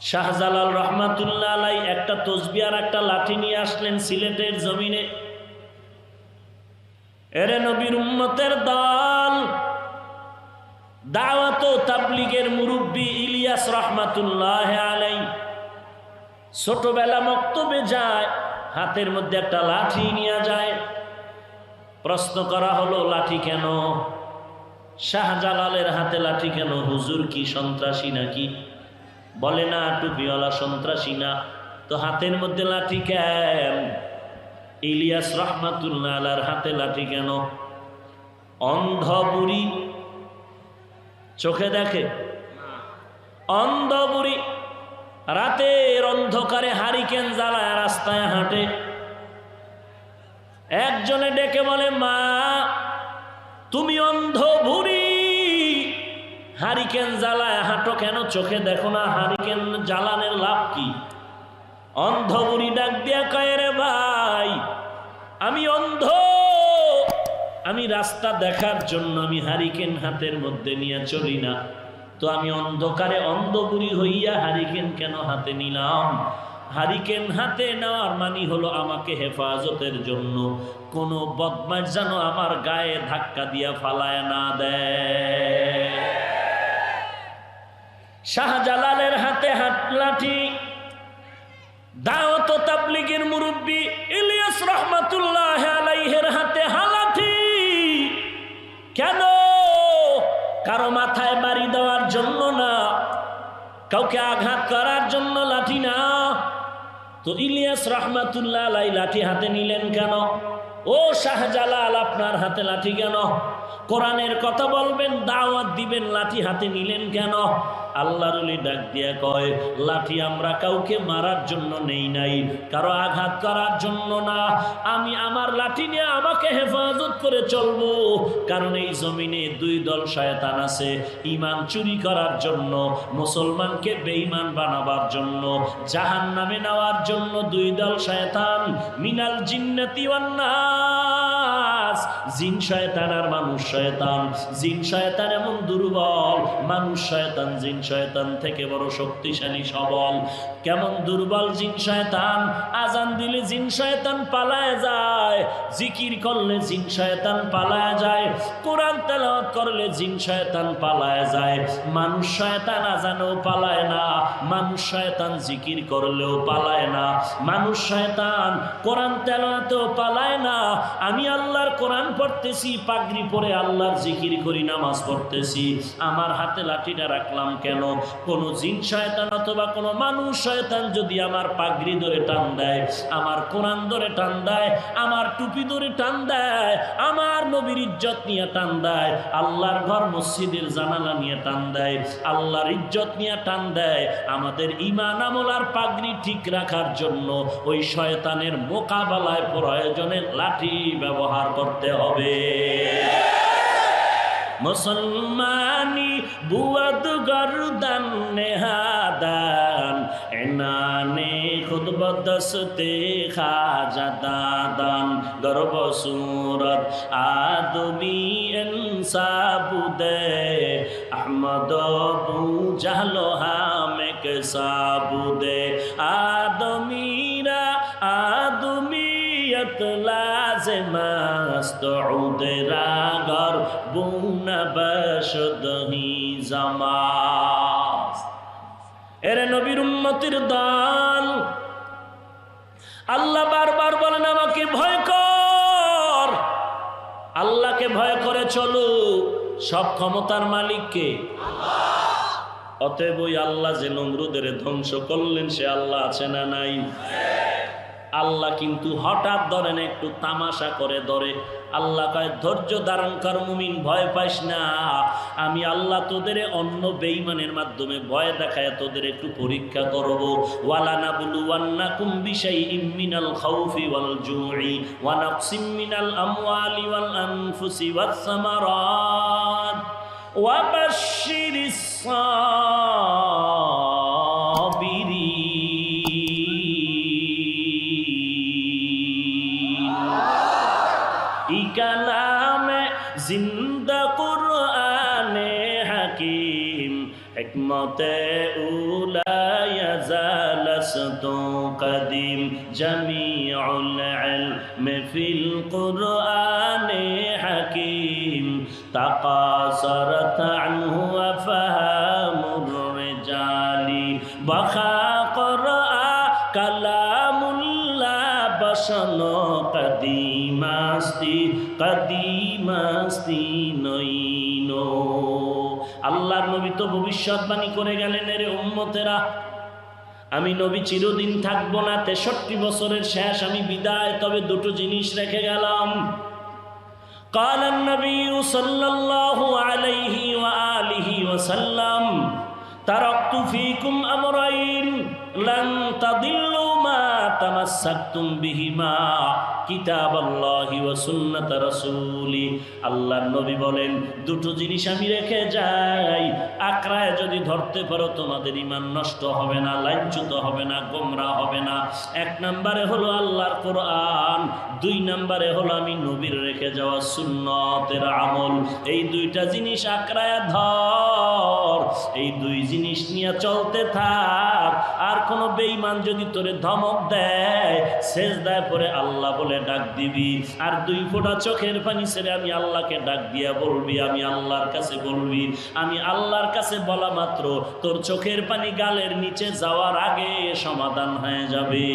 শাহজালাল রহমাতুল্লাহ আলাই একটা তসবি আর একটা লাঠি নিয়ে আসলেন সিলেটের জমিনে। এরে নবীর উম্মতের দল, দাওয়াত তাবলিগের মুরব্বী ইলিয়াস রহমাতুল্লাহ আলাই। ছোটবেলা মক্তবে যায়, হাতের মধ্যে একটা লাঠি নিয়ে যায়। প্রশ্ন করা হলো, লাঠি কেন? শাহজালালের হাতে লাঠি কেন? হুজুর কি সন্ত্রাসী নাকি? বলে না, টুপিওয়ালা সন্ত্রাসী না। তো হাতের মধ্যে লাঠি কেন? ইলিয়াস রহমাতুল্লাহ হাতে লাঠি কেন? অন্ধ বুড়ি চোখে দেখে? অন্ধ বুড়ি রাতের অন্ধকারে হারিকেন জ্বালায় রাস্তায় হাঁটে। একজনে ডেকে বলে, মা, তুমি অন্ধ ভুরি হারিকেন জ্বালায় হাঁটো কেন? চোখে দেখো না হারিকেন জ্বালানের লাভ কি? অন্ধ বুড়ি ডাক দিয়া কয় রে ভাই, আমি অন্ধ। আমি রাস্তা দেখার জন্য আমি হারিকেন হাতের মধ্যে নিয়ে চলি না। তো আমি অন্ধকারে অন্ধগুড়ি হইয়া হারিকেন কেন হাতে নিলাম? হারিকেন হাতে নেওয়ার মানি হলো আমাকে হেফাজতের জন্য। কোনো বদমাস যেন আমার গায়ে ধাক্কা দিয়া ফালায় না দেয়। শাহজালালের হাতে হাত লাঠি। দাওয়াত তাবলিগের মুরব্বী ইলিয়াস রহমাতুল্লাহ আলাইহের হাতে হালাঠি। কেন? কারও মাথায় বাড়ি দেওয়ার জন্য না, কাউকে আঘাত করার জন্য লাঠি না। তো ইলিয়াস রহমাতুল্লাহ আলাই লাঠি হাতে নিলেন কেন? ও শাহজালাল, আপনার হাতে লাঠি কেন? কোরআনের কথা বলবেন, দাওয়াত দিবেন, লাঠি হাতে নিলেন কেন? আল্লাহরুলি ডাক দিয়া কয়, লাঠি আমরা কাউকে মারার জন্য নেই নাই, কারও আঘাত করার জন্য না। আমি আমার লাঠি নিয়ে আমাকে হেফাজত করে চলবো, কারণ এই জমিনে দুই দল শয়তান আছে ইমান চুরি করার জন্য, মুসলমানকে বেঈমান বানাবার জন্য জাহান নামে নেওয়ার জন্য দুই দল শয়তান, মিনাল জিন্নাতি ওয়ান নাস জিন শয়তান আর মানুষ শয়তান। জিন শয়তান এমন দুর্বল, মানুষ শয়তান জিন শয়তান থেকে বড় শক্তিশালী সবল। কেমন দুর্বল জিন শয়তান? আজান দিলে জিন শয়তান পালায় যায়, জিকির করলে জিন শয়তান পালায় যায়, কোরআন তেলাওয়াত করলে জিন শয়তান পালায় যায়। মানুষ শয়তান আজানও পালায় না, মানুষ শয়তান জিকির করলেও পালায় না। মানুষ শয়তান কোরআন তেলাওয়াতেও পালায় না, আমি আল্লাহর কোরআন পড়তেছি, পাগড়ি পরে আল্লাহর জিকির করি, নামাজ পড়তেছি। আমার হাতে লাঠিটা রাখলাম কেন? কোন জিন শয়তান অথবা কোনো মানুষ শয়তান যদি আমার পাগড়ি ধরে টান দেয়, আমার কোরআন ধরে টান দেয়, আমার টুপি ধরে টান দেয়, আমার নবীর ইজ্জত নিয়ে টান দেয়, আল্লাহর ঘর মসজিদের জানালা নিয়ে টান দেয়, আল্লাহর ইজ্জত নিয়ে টান দেয়, আমাদের ইমান আমল আর পাগড়ি ঠিক রাখার জন্য ওই শয়তানের মোকাবেলায় প্রয়োজনে লাঠি ব্যবহার করতে হবে। মুসলমানি বুয়াদ গরদান নেহাদান, এনানে খুদ বদসতে খাজা দাদান। গর্ব সুরত আদমি ইনসাবুদে আহমদ বু জাহলো হামেক সাবুদে আদমিরা است عود راگر بون بشدهی زماز এরে নবীর উম্মতির দল আল্লাহ বারবার বলেন আমাকে ভয় কর আল্লাহকে ভয় করে চলো সব ক্ষমতার মালিককে অতএব ওই আল্লাহ যে নমরুদের ধ্বংস করলেন সে আল্লাহ আছে না নাই আল্লাহ কিন্তু হঠাৎ ধরেন একটু তামাশা করে ধরে আল্লাহ কয়, ধৈর্য ধারণ কর মুমিন, ভয় পাইস না। আমি আল্লাহ তোদের অন্য বেইমানের মাধ্যমে ভয় দেখায় তোদের একটু পরীক্ষা করব। ওয়ালানা বুলু ওয়ান্নাকুম বিশাই ইমিনাল খাউফি ওয়াল জুই ওয়া নাকসিম মিনাল আমওয়ালি ওয়াল আনফুসি ওয়াস সামারাত। ওয়া বাশশিরিস ইকালামে জিন্দা কুরআনে হাকিম, হিকমতে উলায়া জালাসতু কদিম, জামিউল ইলমি ফিল কুরআনে হাকিম, তাকাসারাত আনহু আফহামুর রিজালি, বখা আল্লাহর নবী তো ভবিষ্যৎবাণী করে গেলেন এর উম্মতেরা আমি নবী চিরদিন থাকবো না তেষট্টি বছরের শেষ আমি বিদায় তবে দুটো জিনিস রেখে গেলাম قال النبي صلى الله عليه وآله وسلم تركت فيكم أمرين لن تضلوا ما তামাসাকতুম বিহিমা কিতাব আল্লাহি ওয়া সুন্নাত রাসূলি। আল্লাহর বলেন, দুটো জিনিস আমি রেখে যাই। আকরায় যদি ধরতে পারো, তোমাদের নষ্ট হবে না, লাঞ্ছিত হবে না, গোমরা হবে না। এক নম্বরে হলো আল্লাহর কোরআন, দুই নম্বরে হলো আমি নবীর রেখে যাওয়া সুন্নতের আমল। এই দুইটা জিনিস আকরায় ধর। এই দুই জিনিস নিয়ে চলতে থাক। আর কোনো বেঈমান যদি তোরে ধমক দেয় শেষ দেয় পরে আল্লাহ বলে ডাক দিবি। আর দুই ফোঁটা চোখের পানি ছেড়ে আমি আল্লাহকে ডাক দিয়া বলবি, আমি আল্লাহর কাছে বলবি। আমি আল্লাহর কাছে বলা মাত্র, তোর চোখের পানি গালের নিচে যাওয়ার আগে সমাধান হয়ে যাবে।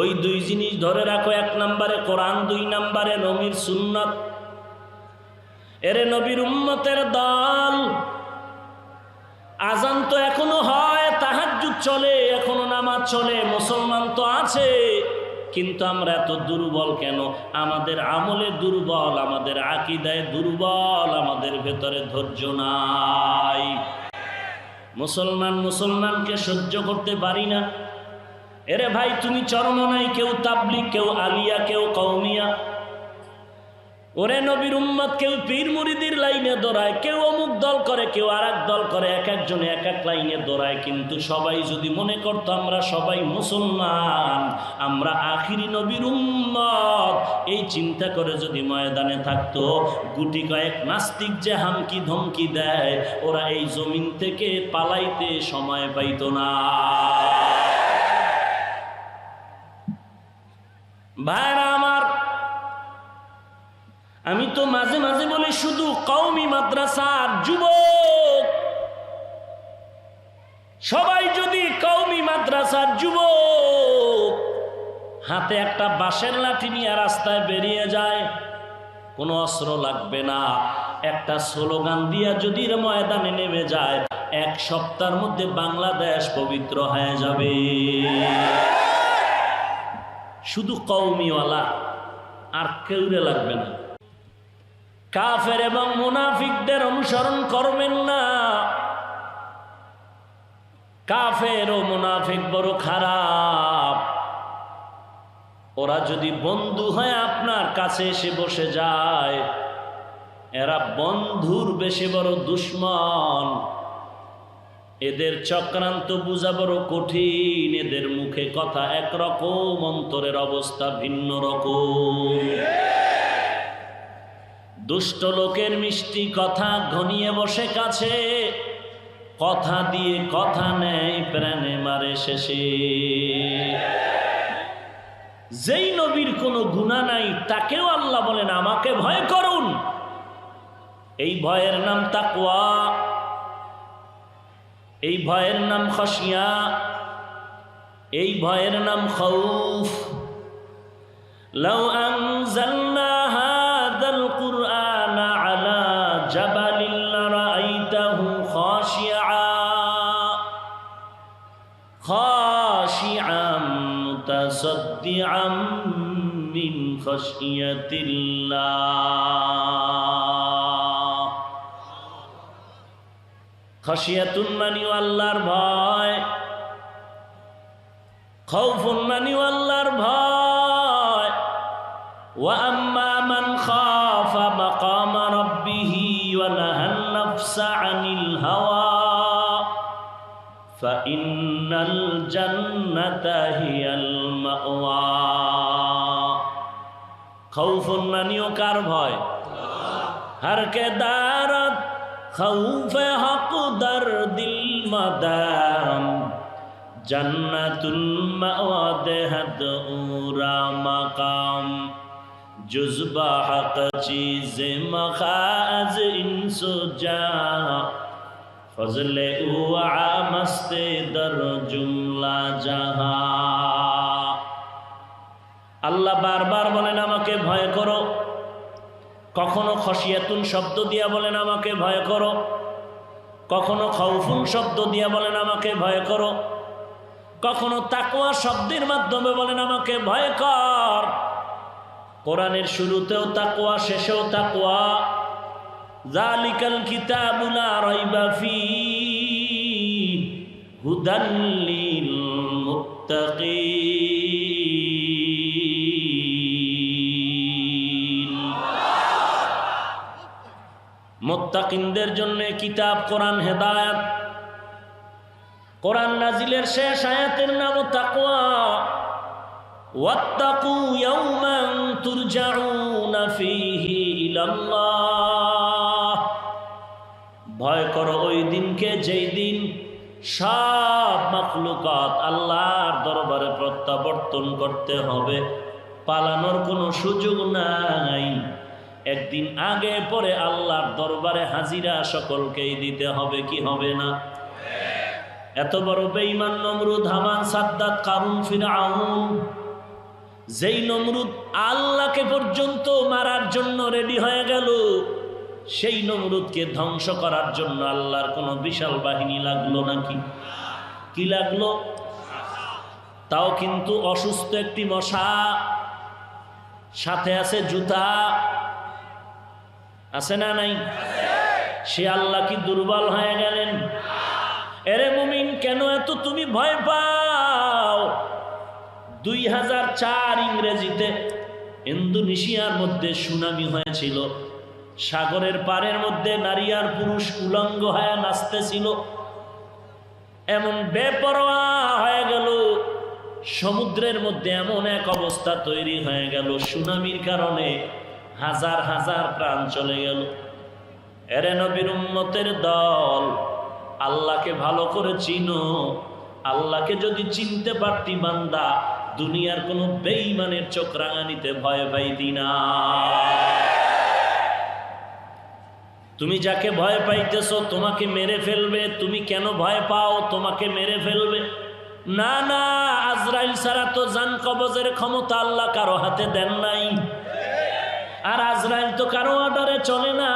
ওই দুই জিনিস ধরে রাখো, এক নম্বরে কোরআন, দুই নম্বরে নবীর সুন্নত। এরে নবীর উম্মতের দল। আজান তো এখনও হয়, তাহাজ্জুদ চলে, এখনও নামাজ চলে, মুসলমান তো আছে। কিন্তু আমরা এত দুর্বল কেন? আমাদের আমলে দুর্বল, আমাদের আকিদায় দুর্বল, আমাদের ভেতরে ধৈর্য নাই। মুসলমান মুসলমানকে সহ্য করতে পারি না। এরে ভাই, তুমি চরমনাই কেউ তাবলিক কেউ আলিয়া, কেউ কৌমিয়া ওরে নবীর উম্মত, কেউ পীর মুরিদির লাইনে দৌড়ায়, কেউ অমুক দল করে, কেউ আর দল করে, এক একজনে এক এক লাইনে দৌড়ায়। কিন্তু সবাই যদি মনে করতো আমরা সবাই মুসলমান, আমরা আখিরি নবীর উম্মত, এই চিন্তা করে যদি ময়দানে থাকতো, গুটি কয়েক নাস্তিক যে হামকি ধমকি দেয়, ওরা এই জমিন থেকে পালাইতে সময় পাইতো না। ভাইরা আমার আমি তো মাঝে মাঝে বলি, শুধু কৌমি মাদ্রাসার যুবক। সবাই যদি কৌমি মাদ্রাসার যুবক, হাতে একটা বাঁশের লাঠি নিয়ে রাস্তায় বেরিয়ে যায়, কোনো অস্ত্র লাগবে না। একটা স্লোগান দিয়া যদি ময়দানে নেমে যায়, এক সপ্তাহের মধ্যে বাংলাদেশ পবিত্র হয়ে যাবে। শুধু কৌমিওয়ালা আর কেউরে লাগবে না। কাফের এবং মুনাফিকদের অনুসরণ করবেন না। কাফের ও মুনাফিক বড় খারাপ। ওরা যদি বন্ধু হয় আপনার কাছে এসে বসে যায়, এরা বন্ধুর বেশি বড় দুশ্মন। এদের চক্রান্ত বুঝা বড় কঠিন, এদের মুখে কথা একরকম, অন্তরের অবস্থা ভিন্ন রকম। দুষ্ট লোকের মিষ্টি কথা ঘনিয়ে বসে কাছে। কথা দিয়ে কথা নেই প্রাণে মারে শেষে। যেই নবীর কোনো গুণা নাই, তাকেও আল্লাহ বলেন, আমাকে ভয় করুন। এই ভয়ের নাম তাকুয়া এই ভয়ের নাম খসিয়া এই ভয়ের নাম খৌফ লাউ আনজালনা متصدعا من خشية الله খসিয়াতুন মানি আল্লাহর ভয় খৌফুন মানি আল্লাহর ভয় وأما من خاف مقام ربه ونهى النفس عن الهوى فإن الجنة هي المأوى খৌফুন মানিও কার ভয় হারকে দারত খৌফে হক দর দিল মাদাম জান্নাতুল মাওয়া দেহত উরা মাকাম جزبہ حق چیز مخاز انسو جا فضل او আল্লাহ বারবার বলেন, আমাকে ভয় করো। কখনো খসিয়াতুন শব্দ দিয়া বলেন, আমাকে ভয় করো। কখনো খৌফুন শব্দ দিয়া বলেন, আমাকে ভয় করো। কখনো তাকুয়া শব্দের মাধ্যমে বলেন, আমাকে ভয় কর। কোরআনের শুরুতেও তাকুয়া শেষেও তাকুয়া জালিকাল কিতাবুলা রাইবা ফি হুদান মুত্তাকিনদের জন্য কিতাব, কোরআন হেদায়াত। কোরআন নাজিলের শেষ আয়াতের নাম ইলাল্লাহ। ভয় করো ওই দিনকে যেই দিন সব মাখলুকাত আল্লাহর দরবারে প্রত্যাবর্তন করতে হবে। পালানোর কোনো সুযোগ নাই। একদিন আগে পরে আল্লাহর দরবারে হাজিরা সকলকেই দিতে হবে, কি হবে না? এত বড় বেঈমান নমরুদ, হামান, সাদ্দাত, কারুন, ফিরাউন, যেই নমরুদ আল্লাহকে পর্যন্ত মারার জন্য রেডি হয়ে গেল, সেই নমরুদকে ধ্বংস করার জন্য আল্লাহর কোনো বিশাল বাহিনী লাগল নাকি? কি লাগল? তাও কিন্তু অসুস্থ একটি মশা, সাথে আছে জুতা আছে না নাই? সে আল্লাহ কি দুর্বল হয়ে গেলেন? এরে মুমিন, কেন এত তুমি ভয় পাও? দুই হাজার চার ইংরেজিতে ইন্দোনেশিয়ার মধ্যে সুনামি হয়েছিল। সাগরের পারের মধ্যে নারী আর পুরুষ উলঙ্গ হয়ে নাচতেছিল। এমন বেপরোয়া হয়ে গেল। সমুদ্রের মধ্যে এমন এক অবস্থা তৈরি হয়ে গেল সুনামির কারণে। হাজার হাজার প্রাণ চলে গেল। এরে নবীর উম্মতের দল, আল্লাহকে ভালো করে চিনো। আল্লাহকে যদি চিনতে পারতি বান্দা, দুনিয়ার কোনো বেঈমানের চোখ রাঙানিতে ভয় পাইতি না। তুমি যাকে ভয় পাইতেছো, তোমাকে মেরে ফেলবে। তুমি কেন ভয় পাও, তোমাকে মেরে ফেলবে। না না, আজরাইল ছাড়া তো জান কবজের ক্ষমতা আল্লাহ কারও হাতে দেন নাই। আর আজরাইল তো কারও অর্ডারে চলে না।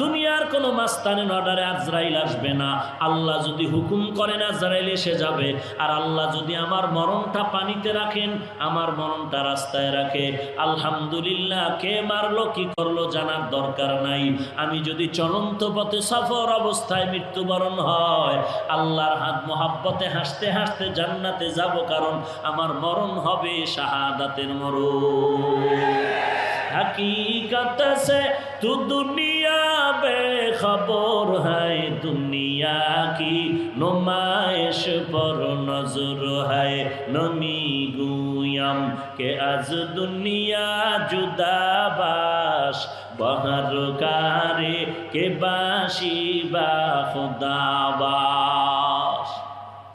দুনিয়ার কোনো মাস্তানের অর্ডারে আজরাইল আসবে না। আল্লাহ যদি হুকুম করেন আজরাইল এসে যাবে। আর আল্লাহ যদি আমার মরণটা পানিতে রাখেন, আমার মরণটা রাস্তায় রাখে। আলহামদুলিল্লাহ, কে মারলো, কি করল জানার দরকার নাই। আমি যদি চলন্ত পথে সফর অবস্থায় মৃত্যুবরণ হয়, আল্লাহর হাত মোহাব্বতে হাসতে হাসতে জান্নাতে যাব, কারণ আমার মরণ হবে শাহাদাতের মরণ। হকীকত সে তু দুনিয়া বে খবর হায়, দুনিয়া কি নুমাইশ পর নজর হায়, নমি গুয়াম কে আজ দুনিয়া জুদাবাস বহর কারে কে বাসি বা খুদাবাস।